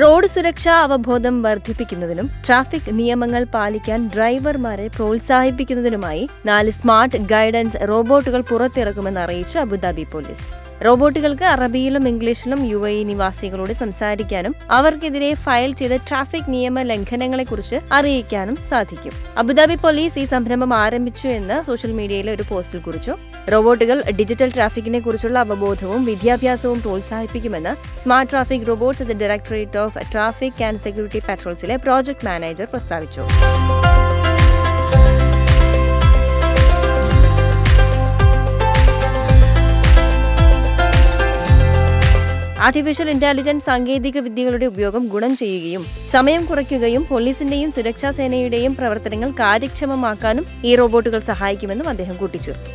Road സുരക്ഷാ അവബോധം വർദ്ധിപ്പിക്കുന്നതിനും ട്രാഫിക് നിയമങ്ങൾ പാലിക്കാൻ ഡ്രൈവർമാരെ പ്രോത്സാഹിപ്പിക്കുന്നതിനുമായി നാല് സ്മാർട്ട് ഗൈഡൻസ് റോബോട്ടുകൾ പുറത്തിറക്കുമെന്ന് അറിയിച്ചു അബുദാബി പോലീസ്. റോബോട്ടുകൾക്ക് അറബിയിലും ഇംഗ്ലീഷിലും യു എ നിവാസികളോട് സംസാരിക്കാനും അവർക്കെതിരെ ഫയൽ ചെയ്ത ട്രാഫിക് നിയമ ലംഘനങ്ങളെക്കുറിച്ച് അറിയിക്കാനും സാധിക്കും. അബുദാബി പോലീസ് ഈ സംരംഭം ആരംഭിച്ചു എന്ന് സോഷ്യൽ മീഡിയയിലെ ഒരു പോസ്റ്റിൽ കുറിച്ചു. റോബോട്ടുകൾ ഡിജിറ്റൽ ട്രാഫിക്കിനെ കുറിച്ചുള്ള അവബോധവും വിദ്യാഭ്യാസവും പ്രോത്സാഹിപ്പിക്കുമെന്ന് smart traffic robots directorate of traffic and security പെട്രോൾസിലെ project manager പ്രസ്താവിച്ചു. ആർട്ടിഫിഷ്യൽ ഇന്റലിജൻസ് സാങ്കേതിക വിദ്യകളുടെ ഉപയോഗം ഗുണം ചെയ്യുകയും സമയം കുറയ്ക്കുകയും പോലീസിന്റെയും സുരക്ഷാ സേനയുടെയും പ്രവർത്തനങ്ങൾ കാര്യക്ഷമമാക്കാനും ഈ റോബോട്ടുകൾ സഹായിക്കുമെന്നും അദ്ദേഹം കൂട്ടിച്ചേർത്തു.